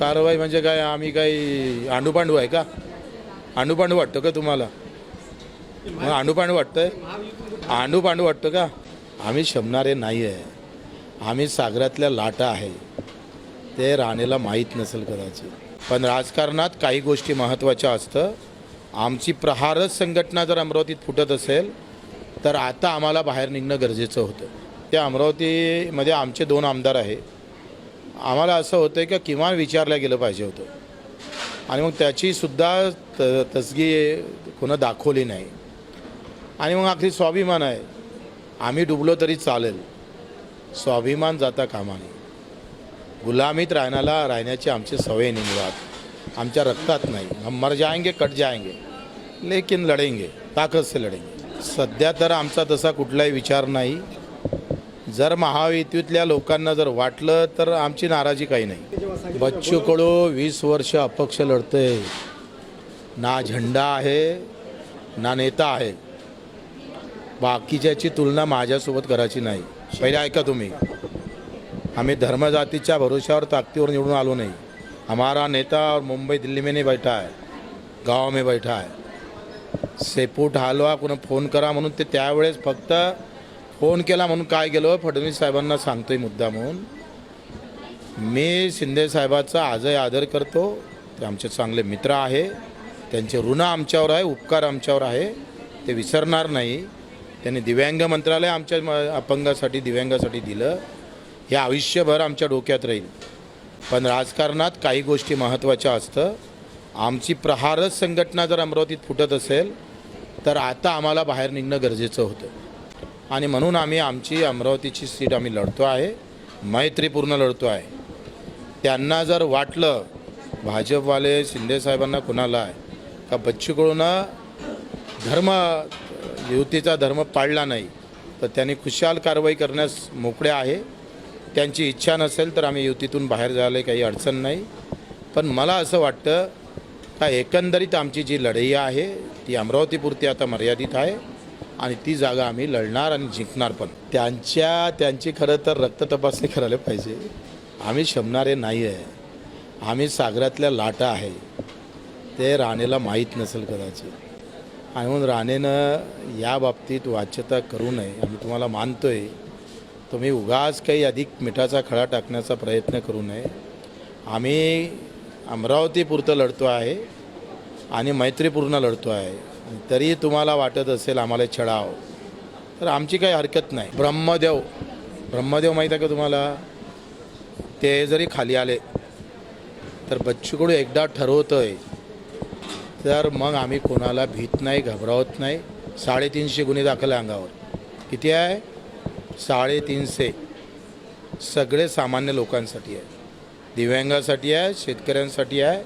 कारवाई म्हणजे काय? आम्ही काही आंडूपांडू आहे का? आंडूपांडू वाटतं का तुम्हाला? मग आंडूपांडू वाटतंय? आंडूपांडू वाटतं का? आम्ही शमणारे नाही आहे आम्ही सागरातल्या लाटा आहे. ते राणेला माहीत नसेल कदाचित. पण राजकारणात काही गोष्टी महत्त्वाच्या असतं. आमची प्रहारच संघटना जर अमरावतीत फुटत असेल तर आता आम्हाला बाहेर निघणं गरजेचं होतं. त्या अमरावतीमध्ये आमचे दोन आमदार आहे. आम्हाला असं होतं की किमान विचारलं गेलं पाहिजे होतं. आणि मग त्याचीसुद्धा त तसगी कोणं दाखवली नाही. आणि मग अगदी स्वाभिमान आहे. आम्ही डुबलो तरी चालेल. स्वाभिमान जाता कामा नये. गुलामीत राहण्याला राहण्याची आमची सवय नाही आमच्या रक्तात नाही. हम मर जाएंगे कट जाएंगे. लेकिन लढेंगे ताकद से लढेंगे सध्या तर आमचा तसा कुठलाही विचार नाही. जर महायुतीतल्या लोकांना जर वाटलं तर आमची नाराजी काही नाही. बच्चू कडू वीस वर्ष अपक्ष लढतंय. ना झेंडा आहे ना नेता आहे. बाकीच्याची तुलना माझ्यासोबत करायची नाही. पहिले ऐका तुम्ही. आम्ही धर्मजातीच्या भरोश्यावर ताकदीवर निवडून आलो नाही. हमारा नेता और मुंबई दिल्ली में नहीं बैठा है. गाँव में बैठा है. सेपूट हलवा कुणा फोन करा म्हणून ते त्यावेळेस फक्त फोन केला म्हणून काय गेलो फडणवीस साहेबांना सांगतोय मुद्दा म्हणून. मी शिंदे साहेबाचा आजही आदर करतो. ते आमचे चांगले मित्र आहे. त्यांचे ऋण आमच्यावर आहे उपकार आमच्यावर आहे. ते विसरणार नाही. त्यांनी दिव्यांग मंत्रालय आमच्या म- अपंगासाठी दिव्यांगासाठी दिलं. हे आयुष्यभर आमच्या डोक्यात राहील. पण राजकारणात काही गोष्टी महत्त्वाच्या असतं. आमची प्रहारच संघटना जर अमरावतीत फुटत असेल तर आता आम्हाला बाहेर निघणं गरजेचं होतं. आणि म्हणून आम्ही आमची अमरावतीची सीट आम्ही लढतो आहे मैत्रीपूर्ण लढतो आहे. त्यांना जर वाटलं भाजपवाले शिंदेसाहेबांना कुणाला आहे का बच्चू धर्म युतीचा धर्म पाळला नाही तर त्यांनी खुशाल कारवाई करण्यास मोकळे आहे. त्यांची इच्छा नसेल तर आम्ही युतीतून बाहेर जायला काही अडचण नाही. पण मला असं वाटतं का एकंदरीत आमची जी लढाई आहे ती अमरावतीपुरती आता मर्यादित आहे. आणि ती जागा आम्ही लढणार आणि जिंकणार पण. त्यांच्या त्यांची खरं तर रक्त तपासणी करायला पाहिजे. आम्ही शमणारे नाही आहे आम्ही सागरातल्या लाटा आहे. ते राणेला माहीत नसेल कदाचित. आणि म्हणून राणेनं या बाबतीत वाच्यता करू नये. आम्ही तुम्हाला मानतो आहे तुम्ही उगाच काही अधिक मिठाचा खडा टाकण्याचा प्रयत्न करू नये. आम्ही अमरावतीपुरतं लढतो आहे आणि मैत्रीपूर्ण लढतो आहे. तरी तुम्हाला वाटत असेल आम्हाला छळाव तर आमची काही हरकत नाही. ब्रह्मदेव ब्रह्मदेव माहीत आहे का तुम्हाला? ते जरी खाली आले तर बच्चूकडू एकदा ठरवतोय. तर मग आम्ही कोणाला भीत नाही घबरावत नाही. साडेतीनशे गुन्हे दाखल आहे अंगावर. किती आहे? साडेतीनशे. सगळे सामान्य लोकांसाठी आहे. दिव्यांगासाठी आहे शेतकऱ्यांसाठी आहे.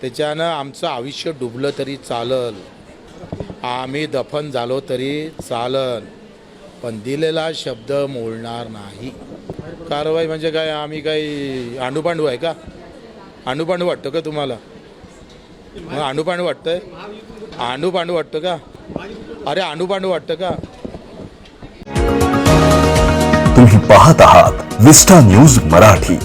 त्याच्यानं आमचं आयुष्य डुबलं तरी चालल. आम्ही दफन झालो तरी चालन पण दिलेला शब्द मोडणार नाही. कारवाई म्हणजे काय? आम्ही काही आंडूपांडू आहे का? आंडूपांडू वाटतं का तुम्हाला? मग आंडूपांडू वाटतंय? आंडूपांडू वाटतं का? अरे आंडूपांडू वाटतं का? तुम्ही पाहत आहात विस्टा न्यूज मराठी.